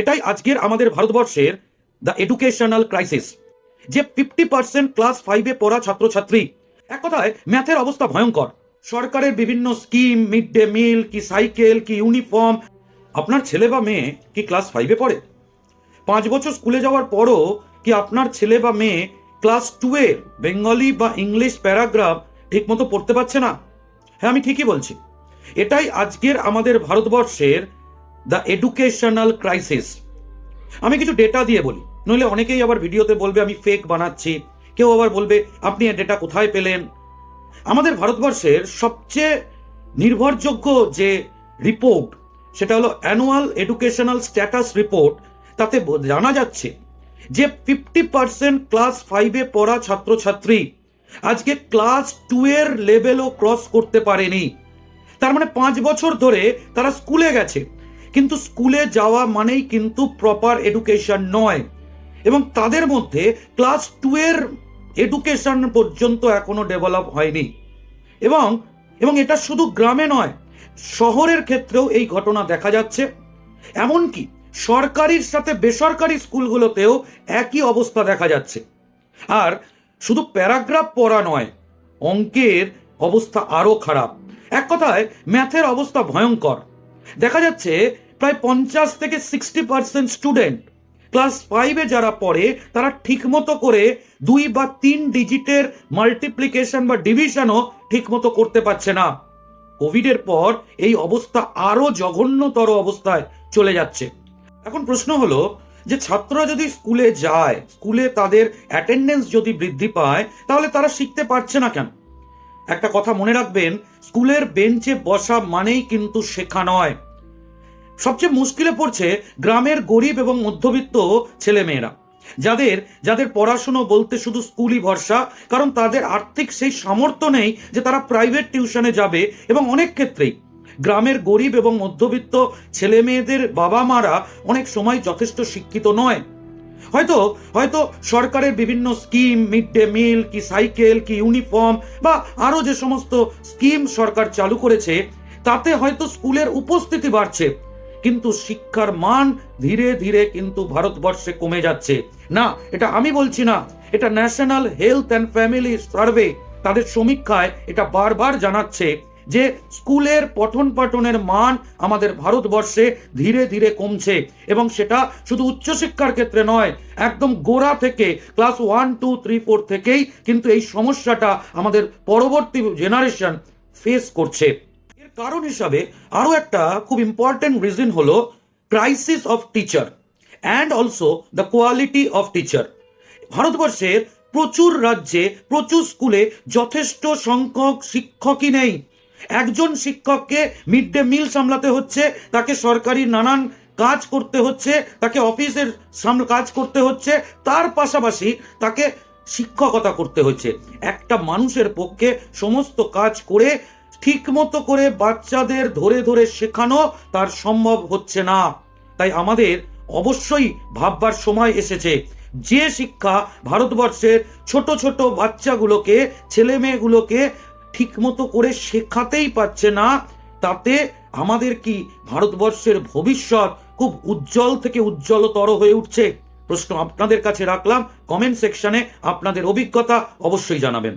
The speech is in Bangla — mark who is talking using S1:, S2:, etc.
S1: এটাই আজকের আমাদের ভারতবর্ষের দ্য এডুকেশনাল ক্রাইসিস যে ফিফটি পার্সেন্ট ক্লাস ফাইভে পড়া ছাত্রছাত্রী, এক কথায় ম্যাথের অবস্থা ভয়ঙ্কর। সরকারের বিভিন্ন স্কিম মিড ডে মিল কি সাইকেল কি ইউনিফর্ম আপনার ছেলে বা মেয়ে কি ক্লাস ফাইভে পড়ে? পাঁচ বছর স্কুলে যাওয়ার পরও কি আপনার ছেলে বা মেয়ে ক্লাস টুয়ে বেঙ্গলি বা ইংলিশ প্যারাগ্রাফ ঠিকমতো পড়তে পারছে না? হ্যাঁ আমি ঠিকই বলছি। এটাই আজকের আমাদের ভারতবর্ষের দ্য এডুকেশনাল ক্রাইসিস আমি কিছু ডেটা দিয়ে বলি। নইলে অনেকেই আবার ভিডিওতে বলবে, আমি ফেক বানাচ্ছি। কেউ আবার বলবে, আপনি ডেটা কোথায় পেলেন? আমাদের ভারতবর্ষের সবচেয়ে নির্ভরযোগ্য যে রিপোর্ট সেটা হলো অ্যানুয়াল এডুকেশনাল স্ট্যাটাস রিপোর্ট তাতে জানা যাচ্ছে যে ফিফটি পার্সেন্ট ক্লাস ফাইভে পড়া ছাত্রছাত্রী আজকে ক্লাস টু এর লেভেলও ক্রস করতে পারেনি। তার মানে পাঁচ বছর ধরে তারা স্কুলে গেছে। কিন্তু স্কুলে যাওয়া মানেই কিন্তু প্রপার এডুকেশন নয়। এবং তাদের মধ্যে ক্লাস টু এর এডুকেশন পর্যন্ত এখনও ডেভেলপ হয়নি। এবং এবং এটা শুধু গ্রামে নয়, শহরের ক্ষেত্রেও এই ঘটনা দেখা যাচ্ছে। এমনকি সরকারির সাথে বেসরকারি স্কুলগুলোতেও একই অবস্থা দেখা যাচ্ছে। আর শুধু প্যারাগ্রাফ পড়া নয়, অঙ্কের অবস্থা আরও খারাপ। এক কথায় ম্যাথের অবস্থা ভয়ঙ্কর। দেখা যাচ্ছে প্রায় পঞ্চাশ থেকে সিক্সটি পার্সেন্ট স্টুডেন্ট ক্লাস ফাইভে যারা পড়ে, তারা ঠিকমতো করে দুই বা তিন ডিজিটের মাল্টিপ্লিকেশন বা ডিভিশনও ঠিকমতো করতে পারছে না। কোভিডের পর এই অবস্থা আরও জঘন্যতর অবস্থায় চলে যাচ্ছে। এখন প্রশ্ন হলো যে ছাত্ররা যদি স্কুলে যায়, স্কুলে তাদের অ্যাটেন্ডেন্স যদি বৃদ্ধি পায়, তাহলে তারা শিখতে পারছে না কেন? একটা কথা মনে রাখবেন, স্কুলের বেঞ্চে বসা মানেই কিন্তু শেখা নয়। সবচেয়ে মুশকিলে পড়ছে গ্রামের গরিব এবং মধ্যবিত্ত ছেলেমেয়েরা। যাদের যাদের পড়াশুনো বলতে শুধু স্কুলই ভরসা, কারণ তাদের আর্থিক সেই সামর্থ্য নেই যে তারা প্রাইভেট টিউশনে যাবে এবং অনেক ক্ষেত্রেই। গ্রামের গরিব এবং মধ্যবিত্ত ছেলে মেয়েদের বাবা মারা অনেক সময় যথেষ্ট শিক্ষিত নয়। হয়তো হয়তো সরকারের বিভিন্ন স্কিম, মিড ডে মিল, কি সাইকেল, কি ইউনিফর্ম, বা আরও যে সমস্ত স্কিম সরকার চালু করেছে, তাতে হয়তো স্কুলের উপস্থিতি বাড়ছে। কিন্তু শিক্ষার মান ধীরে ধীরে কিন্তু ভারতবর্ষে কমে যাচ্ছে। না, এটা আমি বলছি না। এটা national health and family survey তাদের সমীক্ষায় এটা বারবার জানাচ্ছে। যে স্কুলের পঠন পাঠনের মান আমাদের ভারতবর্ষে ধীরে ধীরে কমছে এবং সেটা শুধু উচ্চশিক্ষার ক্ষেত্রে নয়, একদম গোড়া থেকে, class one two three four থেকেই কিন্তু এই সমস্যাটা আমাদের পরবর্তী জেনারেশন ফেস করছে। এর কারণ হিসাবে আরও একটা খুব ইম্পর্টেন্ট রিজন হলো crisis of teacher and also the quality of teacher ভারতবর্ষের প্রচুর রাজ্যে, প্রচুর স্কুলে যথেষ্ট সংখ্যক শিক্ষকই নেই। একজন শিক্ষককে মিড ডে মিল সামলাতে হচ্ছে, তাকে সরকারি নানান কাজ করতে হচ্ছে, তাকে অফিসের সামনে কাজ করতে হচ্ছে, তার পাশাপাশি তাকে শিক্ষকতা করতে হচ্ছে। একটা মানুষের পক্ষে সমস্ত কাজ করে, ঠিকমতো করে বাচ্চাদের ধরে ধরে শেখানো তার সম্ভব হচ্ছে না। তাই আমাদের অবশ্যই ভাববার সময় এসেছে। যে শিক্ষা ভারতবর্ষের ছোট ছোট বাচ্চাগুলোকে ছেলে মেয়েগুলোকে ঠিকমতো করে শেখাতেই পারছে না, তাতে আমাদের কি ভারতবর্ষের ভবিষ্যৎ খুব উজ্জ্বল থেকে উজ্জ্বলতর হয়ে উঠছে? প্রশ্ন আপনাদের কাছে রাখলাম কমেন্ট সেকশনে আপনাদের অভিজ্ঞতা অবশ্যই জানাবেন।